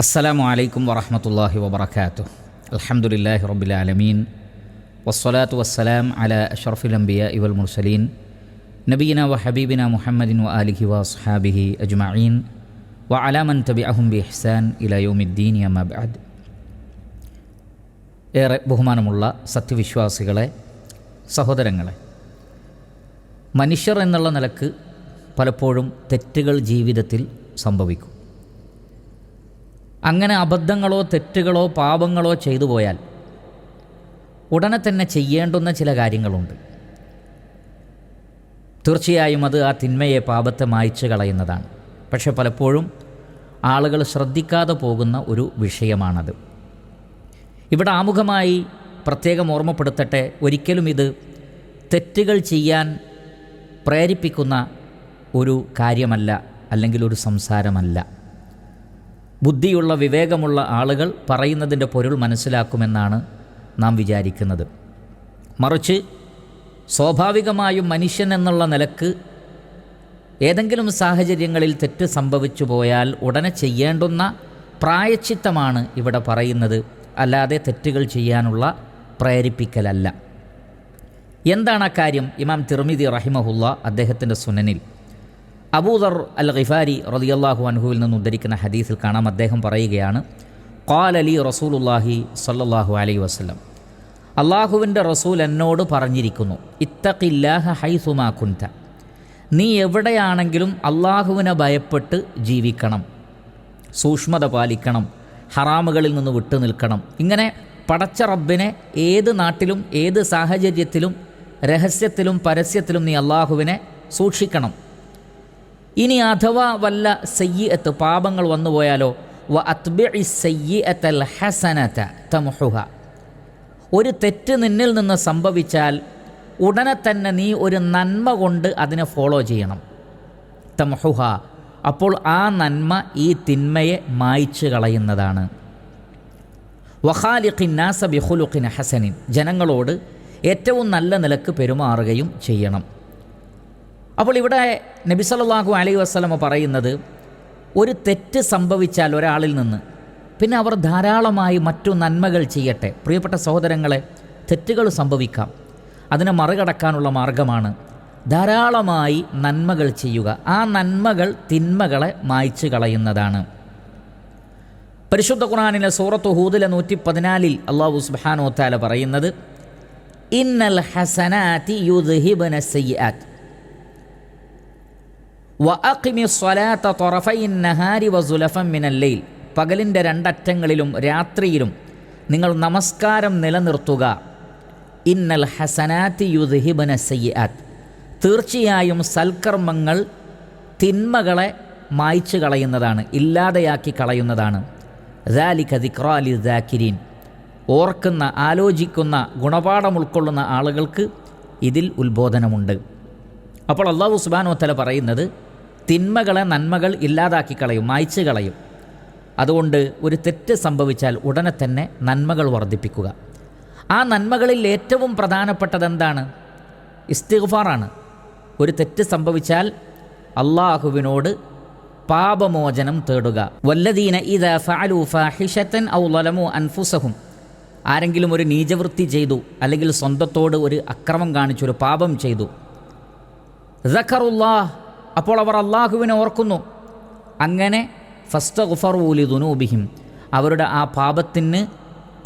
അസ്സലാമു അലൈക്കും വറഹമത്തല്ലാഹി വബർക്കാത്തു അൽഹംദുലില്ലാഹി റബ്ബിൽ ആലമീൻ. വസ്സലാത്തു വസ്സലാം അല അഷറഫുൽ അംബിയ ഇവൽ മുർസലീൻ. നബീന വ ഹബീബിന മുഹമ്മദിൻ വ ആലിഹി വ സുഹാബിഹി അജ്മഈൻ. വ അലാമൻ തബി അഹും ബി ഇഹ്സാൻ ഇല യൗമിദ്ദീൻ അമബാദ് ഏറെ ബഹുമാനമുള്ള സത്യവിശ്വാസികളെ സഹോദരങ്ങളെ മനുഷ്യർ എന്നുള്ള നിലയ്ക്ക് പലപ്പോഴും തെറ്റുകൾ ജീവിതത്തിൽ സംഭവിക്കും. അങ്ങനെ അബദ്ധങ്ങളോ തെറ്റുകളോ പാപങ്ങളോ ചെയ്തു പോയാൽ ഉടനെ തന്നെ ചെയ്യേണ്ടുന്ന ചില കാര്യങ്ങളുണ്ട്. തീർച്ചയായും അത് ആ തിന്മയെ പാപത്തെ മായ്ച്ചു കളയുന്നതാണ്. പക്ഷെ പലപ്പോഴും ആളുകൾ ശ്രദ്ധിക്കാതെ പോകുന്ന ഒരു വിഷയമാണത്. ഇവിടെ ആമുഖമായി പ്രത്യേകം ഓർമ്മപ്പെടുത്തട്ടെ ഒരിക്കലും ഇത് തെറ്റുകൾ ചെയ്യാൻ പ്രേരിപ്പിക്കുന്ന ഒരു കാര്യമല്ല അല്ലെങ്കിൽ ഒരു സംസാരമല്ല. ബുദ്ധിയുള്ള വിവേകമുള്ള ആളുകൾ പറയുന്നതിന്റെ പൊരുൾ മനസ്സിലാക്കുമെന്നാണ് നാം വിചാരിക്കുന്നത്. മറിച്ച് സ്വാഭാവികമായും മനുഷ്യൻ എന്നുള്ള നിലയ്ക്ക് ഏതെങ്കിലും സാഹചര്യങ്ങളിൽ തെറ്റ് സംഭവിച്ചു പോയാൽ ഉടനെ ചെയ്യേണ്ടുന്ന പ്രായച്ചിത്തമാണ് ഇവിടെ പറയുന്നത്. അല്ലാതെ തെറ്റുകൾ ചെയ്യാനുള്ള പ്രേരിപ്പിക്കലല്ല. എന്താണ് ആ കാര്യം? ഇമാം തിർമിതി റഹിമഹുല്ല അദ്ദേഹത്തിന്റെ സുനനിൽ. അബൂദർ അൽ ഖിഫാരി റതിയല്ലാഹു അൻഹുവിൽ നിന്ന് ഉദ്ധരിക്കുന്ന ഹദീസിൽ കാണാം. അദ്ദേഹം പറയുകയാണ് ഖാൽ അലി റസൂലുല്ലാഹി സല്ലാഹു അലൈ വസ്ലം അള്ളാഹുവിന്റെ റസൂൽ എന്നോട് പറഞ്ഞിരിക്കുന്നു ഇത്തഖില്ലാഹ ഹൈസുമാ കുന്ത നീ എവിടെയാണെങ്കിലും അള്ളാഹുവിനെ ഭയപ്പെട്ട് ജീവിക്കണം സൂക്ഷ്മത പാലിക്കണം ഹറാമുകളിൽ നിന്ന് വിട്ടു നിൽക്കണം. ഇങ്ങനെ പടച്ച റബ്ബിനെ ഏത് നാട്ടിലും ഏത് സാഹചര്യത്തിലും രഹസ്യത്തിലും പരസ്യത്തിലും നീ അള്ളാഹുവിനെ സൂക്ഷിക്കണം. ഇനി അഥവാ വല്ല സയ്യത്ത് പാപങ്ങൾ വന്നുപോയാലോ വ അത്ബി സയ്യത്തൽ ഹസനത തമുഹുഹ. ഒരു തെറ്റ് നിന്നിൽ നിന്ന് സംഭവിച്ചാൽ ഉടനെ തന്നെ നീ ഒരു നന്മ കൊണ്ട് അതിനെ ഫോളോ ചെയ്യണം. തമുഹുഹ. അപ്പോൾ ആ നന്മ ഈ തിന്മയെ മായ്ച്ചു കളയുന്നതാണ്. വഖാലിഖിന്നാസ ബിഹുലുഖിൻ ഹസനിൻ. ജനങ്ങളോട് ഏറ്റവും നല്ല നിലയ്ക്ക് പെരുമാറുകയും ചെയ്യണം. അപ്പോൾ ഇവിടെ നബി സല്ലല്ലാഹു അലൈഹി വസ്ലമ പറയുന്നത് ഒരു തെറ്റ് സംഭവിച്ചാൽ ഒരാളിൽ നിന്ന് പിന്നെ അവർ ധാരാളമായി മറ്റു നന്മകൾ ചെയ്യട്ടെ. പ്രിയപ്പെട്ട സഹോദരങ്ങളെ തെറ്റുകൾ സംഭവിക്കാം. അതിനെ മറികടക്കാനുള്ള മാർഗമാണ് ധാരാളമായി നന്മകൾ ചെയ്യുക. ആ നന്മകൾ തിന്മകളെ മായ്ച്ചു കളയുന്നതാണ്. പരിശുദ്ധ ഖുറാനിലെ സൂറത്ത് ഹൂദിലെ നൂറ്റി പതിനാലിൽ അള്ളാഹു സുബാനോത്താല പറയുന്നത് ഇന്നൽ ഹസനാതി യുദ്ഹിബന സയ്യാത്ത് പകലിന്റെ രണ്ടറ്റങ്ങളിലും രാത്രിയിലും നിങ്ങൾ നമസ്കാരം നിലനിർത്തുക. ഇന്നൽ ഹസനാത്തി യുദ്ഹിബന സയ്യാത്ത് തീർച്ചയായും സൽക്കർമ്മങ്ങൾ തിന്മകളെ മായ്ച്ചു കളയുന്നതാണ് ഇല്ലാതെയാക്കി കളയുന്നതാണ്. ദാലിക ദിക്റാലി ദാക്കിരീൻ. ഓർക്കുന്ന ആലോചിക്കുന്ന ഗുണപാഠം ഉൾക്കൊള്ളുന്ന ആളുകൾക്ക് ഇതിൽ ഉത്ബോധനമുണ്ട്. അപ്പോൾ അള്ളാഹു സുബാനോത്തല തല പറയുന്നത് തിന്മകളെ നന്മകൾ ഇല്ലാതാക്കി കളയും മായ്ച്ചു കളയും. അതുകൊണ്ട് ഒരു തെറ്റ് സംഭവിച്ചാൽ ഉടനെ തന്നെ നന്മകൾ വർദ്ധിപ്പിക്കുക. ആ നന്മകളിൽ ഏറ്റവും പ്രധാനപ്പെട്ടത് എന്താണ് ഇസ്തിഗ്ഫാറാണ്. ഒരു തെറ്റ് സംഭവിച്ചാൽ അള്ളാഹുവിനോട് പാപമോചനം തേടുക. വല്ലദീന ഇത ഫാഹിഷത്തൻ ഔ ലലമു അൻഫുസഹും. ആരെങ്കിലും ഒരു നീചവൃത്തി ചെയ്തു അല്ലെങ്കിൽ സ്വന്തത്തോട് ഒരു അക്രമം കാണിച്ചു ഒരു പാപം ചെയ്തു. ദഖറുല്ലാഹ് അപ്പോൾ അവർ അള്ളാഹുവിനെ ഓർക്കുന്നു. അങ്ങനെ ഫസ്റ്റ് ഗുഫറൂലി ദുനൂബിഹിം അവരുടെ ആ പാപത്തിന്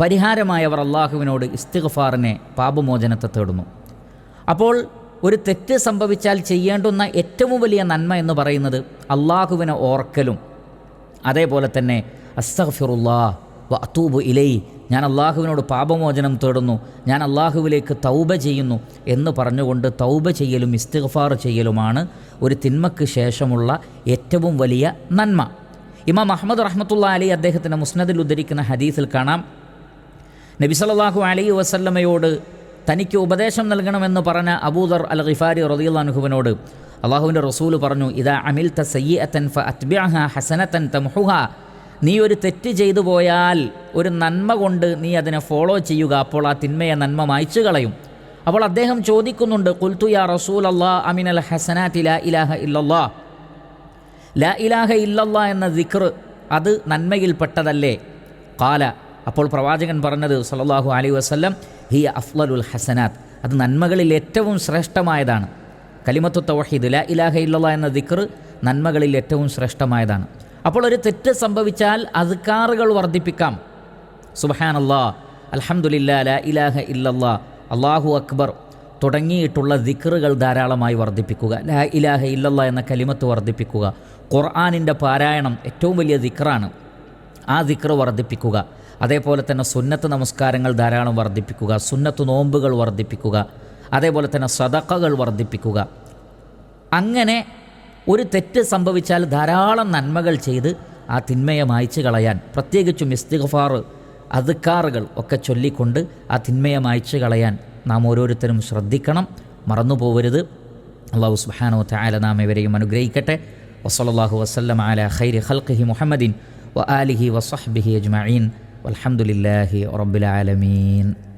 പരിഹാരമായി അവർ അള്ളാഹുവിനോട് ഇസ്തിഗ്ഫാറിനെ പാപമോചനത്തെ തേടുന്നു. അപ്പോൾ ഒരു തെറ്റ് സംഭവിച്ചാൽ ചെയ്യേണ്ടുന്ന ഏറ്റവും വലിയ നന്മ എന്ന് പറയുന്നത് അള്ളാഹുവിനെ ഓർക്കലും. അതേപോലെ തന്നെ അസ്തഫിറുല്ലാ വ അത്തൂബ് ഇലൈ ഞാൻ അള്ളാഹുവിനോട് പാപമോചനം തേടുന്നു ഞാൻ അള്ളാഹുവിലേക്ക് തൗബ ചെയ്യുന്നു എന്ന് പറഞ്ഞുകൊണ്ട് തൗബ ചെയ്യലും ഇസ്തിഗ്ഫാർ ചെയ്യലുമാണ് ഒരു തിന്മക്ക് ശേഷമുള്ള ഏറ്റവും വലിയ നന്മ. ഇമാം അഹമ്മദ് റഹ്മത്തുള്ള അലി അദ്ദേഹത്തിന്റെ മുസ്നദിൽ ഉദ്ധരിക്കുന്ന ഹദീസിൽ കാണാം. നബി സല്ലല്ലാഹു അലൈഹി വസല്ലമയോട് തനിക്ക് ഉപദേശം നൽകണമെന്ന് പറഞ്ഞ അബൂദർ അൽ ഖിഫാരി റളിയല്ലാഹുവിനോട് അള്ളാഹുവിന്റെ റസൂൽ പറഞ്ഞു ഇതാ അമിൽ തൻ ഫ അത്ബിഅഹ ഹസനത്തൻ തംഹുഹ നീ ഒരു തെറ്റ് ചെയ്തു പോയാൽ ഒരു നന്മ കൊണ്ട് നീ അതിനെ ഫോളോ ചെയ്യുക. അപ്പോൾ ആ തിന്മയെ നന്മ മായ്ച്ചു കളയും. അപ്പോൾ അദ്ദേഹം ചോദിക്കുന്നുണ്ട് കുൽത്തു യാ റസൂൽ അള്ളാ അമിൻ അൽ ഹസനാറ്റ് ലാ ഇലാഹ ഇല്ലല്ലാ? ലാ ഇലാഹ ഇല്ലല്ലാ എന്ന ദിക്ർ അത് നന്മയിൽപ്പെട്ടതല്ലേ കാല അപ്പോൾ പ്രവാചകൻ പറഞ്ഞത് സല്ലല്ലാഹു അലൈഹി വസല്ലം ഹിയ അഫ്ലലുൽ ഹസനാത്ത്. അത് നന്മകളിൽ ഏറ്റവും ശ്രേഷ്ഠമായതാണ്. കലിമത്തു തവഹീദ് ലാ ഇലാഹ ഇല്ലല്ലാ എന്ന ദിക്ർ നന്മകളിൽ ഏറ്റവും ശ്രേഷ്ഠമായതാണ്. അപ്പോൾ ഒരു തെറ്റ് സംഭവിച്ചാൽ അദ്കാറുകൾ വർദ്ധിപ്പിക്കാം. സുബഹാനല്ലാ അൽഹംദുലില്ലാ ലാ ഇലാഹ ഇല്ലല്ലാ അള്ളാഹു അക്ബർ. തുടങ്ങിയിട്ടുള്ള ദിക്റുകൾ ധാരാളമായി വർദ്ധിപ്പിക്കുക. ലാ ഇലാഹ ഇല്ലല്ല എന്ന കലിമത്ത് വർദ്ധിപ്പിക്കുക. ഖുർആാനിന്റെ പാരായണം ഏറ്റവും വലിയ ദിക്റാണ്. ആ ദിക്ർ വർദ്ധിപ്പിക്കുക. അതേപോലെ തന്നെ സുന്നത്ത് നമസ്കാരങ്ങൾ ധാരാളം വർദ്ധിപ്പിക്കുക. സുന്നത്ത് നോമ്പുകൾ വർദ്ധിപ്പിക്കുക. അതേപോലെ തന്നെ സദക്കകൾ വർദ്ധിപ്പിക്കുക. അങ്ങനെ ഒരു തെറ്റ് സംഭവിച്ചാൽ ധാരാളം നന്മകൾ ചെയ്ത് ആ തിന്മയെ മായ്ച്ചു കളയാൻ. പ്രത്യേകിച്ചും ഇസ്തിഗഫാർ അതുക്കാറുകൾ ഒക്കെ ചൊല്ലിക്കൊണ്ട് ആ തിന്മയെ മായ്ച്ചു കളയാൻ നാം ഓരോരുത്തരും ശ്രദ്ധിക്കണം. മറന്നു പോവരുത് അള്ളാഹു സുബ്ഹാനഹു താല നാം ഇവരെയും അനുഗ്രഹിക്കട്ടെ. വസല്ലല്ലാഹു വസ്ലം അല ഖൈരി ഹൽഖി മുഹമ്മദിൻ വ ആലിഹി വസഹ്ബിഹി അജ്മീൻ റബ്ബിൽ ആലമീൻ.